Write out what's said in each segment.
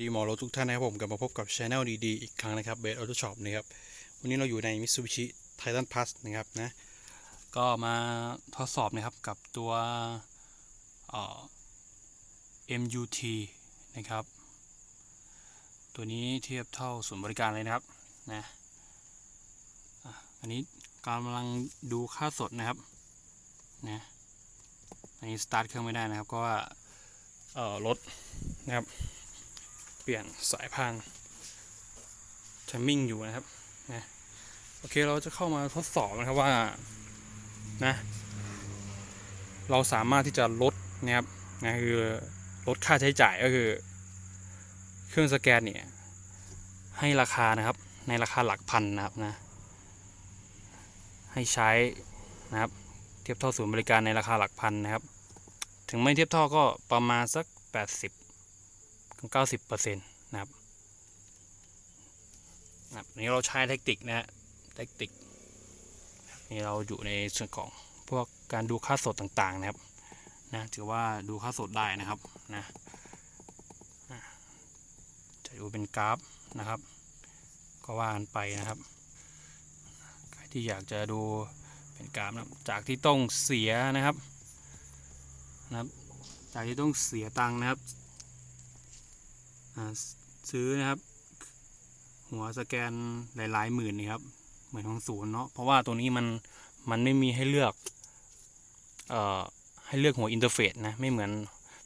ดีหมอรถทุกท่านนะครับผมกลับมาพบกับช anel ดีๆ อีกครั้งนะครับเบสออโต้ช็อปนะครับ วันนี้เราอยู่ใน Mitsubishi Titan Plus นะครับนะ ก็มาทดสอบนะครับกับตัวเอ่อ MUT นะครับ ตัวนี้เทียบเท่าศูนย์บริการเลยนะครับนะอันนี้กำลังดูค่าสดนะครับนะอันนี้สตาร์ทเครื่องไม่ได้นะครับก็ว่าเอ่อรถนะครับ ปลี่ยนสายพานทมมิ่งอยู่นะครับนะโอเคเราจะเข้ามาทดสอบนะครับว่านะเราสามารถที่จะลดนะครับนะคือลดค่าใช้จ่ายก็คือ เครื่องสแกนเนี่ยให้ราคานะครับในราคาหลักพันนะครับนะให้ใช้นะครับเทียบเท่าศูนย์บริการในราคาหลักพันนะครับ ถึงไม่เทียบเท่าก็ประมาณสัก 80 เก้าสิบเปอร์เซ็นต์นะครับนะครับนี้เราใช้เทคนิคนะฮะเทคนิคนี่เราอยู่ในส่วนของพวกการดูค่าสดต่างๆนะครับนะถือว่าดูค่าสดได้นะครับนะจะดูเป็นกราฟนะครับ ก็ว่ากันไปนะครับใครที่อยากจะดูเป็นกราฟนะจากที่ต้องเสียนะครับนะครับ จากที่ต้องเสียตังค์นะครับ ซื้อนะครับ หัวสแกนหลายๆหมื่นนี่ครับ เหมือนของศูนย์เนาะเพราะว่าตัวนี้มันมันไม่มีให้เลือกเอ่อให้เลือกหัวอินเทอร์เฟซนะไม่เหมือน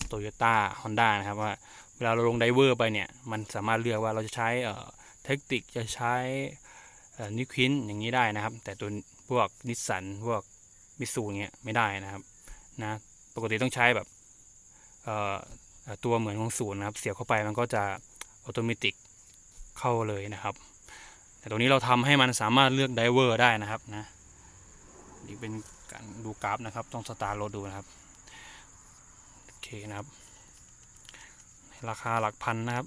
โตโยต้าฮอนด้านะครับว่าเวลาเราลงไดเวอร์ไปเนี่ย มันสามารถเลือกว่าเราจะใช้เอ่อเทคนิคจะใช้นิควินอย่างนี้ได้นะครับ แต่ตัวพวกนิสสันพวกมิสูเงี้ยไม่ได้นะครับนะปกติต้องใช้แบบเอ่อ ตัวเหมือนของศูนย์นะครับ เสียบเข้าไปมันก็จะอัตโนมัติเข้าเลยนะครับ แต่ตรงนี้เราทำให้มันสามารถเลือกไดเวอร์ได้นะครับนะนี่เป็นการดูกราฟนะครับ ต้องสตาร์ทรถดูนะครับโอเคนะครับ ราคาหลักพันนะครับ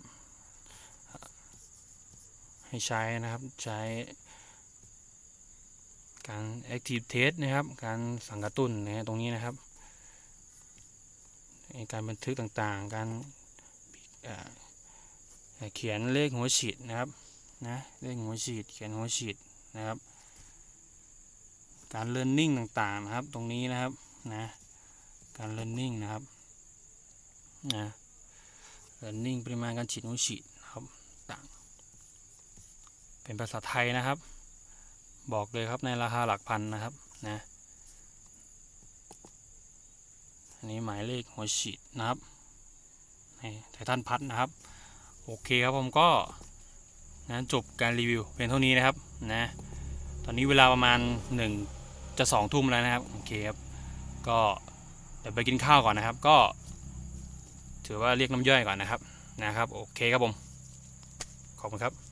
ให้ใช้นะครับใช้การ active test นะครับ การสั่งกระตุ้นนะฮะตรงนี้นะครับ การบันทึกต่างๆ การเขียนเลขหัวฉีดนะครับนะเลขหัวฉีดเขียนหัวฉีดนะครับ การ learning ต่างๆนะครับตรงนี้นะครับนะการ learning นะครับนะ learning ปริมาณการฉีดหัวฉีดนะครับต่าง เป็นภาษาไทยนะครับ บอกเลยครับในราคาหลักพันนะครับนะ อั นี้หมายเลขหัวฉีดนะครับไททันพัดนะครับ โอเคครับผมก็นะจบการรีวิวเพียงเท่านี้นะครับนะตอนนี้เวลาประมาณ 1 จะ2ทุ่มแล้วนะครับโอเคครับก็เดี๋ยวไปกินข้าวก่อนนะครับ ก็ ถือว่าเรียกน้ำย่อยก่อนนะครับนะครับ โอเคครับผม ขอบคุณครับ